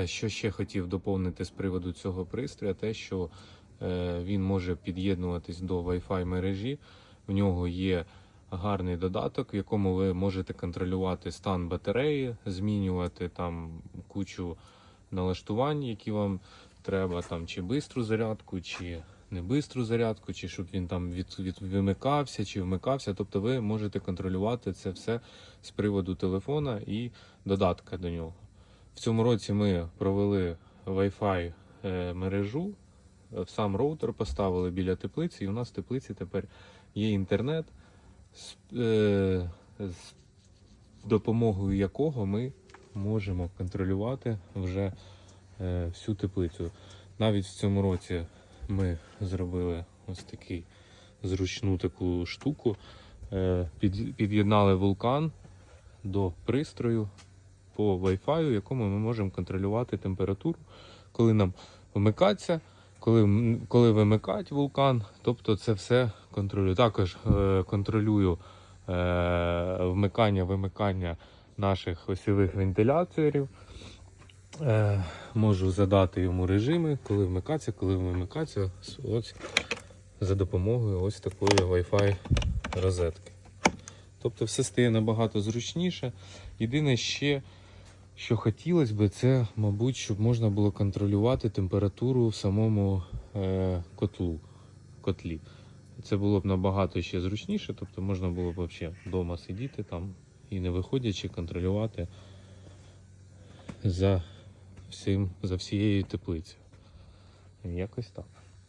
Е, Що ще хотів доповнити з приводу цього пристрою, те, що е, він може під'єднуватись до Wi-Fi мережі. В нього є гарний додаток, в якому ви можете контролювати стан батареї, змінювати там кучу налаштувань, які вам треба, там чи бистру зарядку, чи не бистру зарядку, чи щоб він там від, від вимикався чи вмикався. Тобто ви можете контролювати це все з приводу телефона і додатка до нього. В цьому році ми провели Wi-Fi е, мережу, е, сам роутер поставили біля теплиці, і у нас в теплиці тепер є інтернет, з, е, з допомогою якого ми можемо контролювати вже е, всю теплицю. Навіть в цьому році ми зробили ось такий зручну таку штуку. Е, під, під'єднали вулкан до пристрою по Wi-Fi, якому ми можемо контролювати температуру, коли нам вмикаться, коли, коли вимикать вулкан, тобто це все контролюю. Також е, контролюю е, вмикання, вимикання наших осьових вентиляторів. Е, можу задати йому режими, коли вмикатися, коли вимикатися. Ось за допомогою ось такої Wi-Fi розетки. Тобто все стає набагато зручніше. Єдине ще, що хотілося б, це, мабуть, щоб можна було контролювати температуру в самому е, котлу, котлі. Це було б набагато ще зручніше, тобто можна було б взагалі вдома сидіти там і не виходячи контролювати за всім, за всією теплицею. Якось так.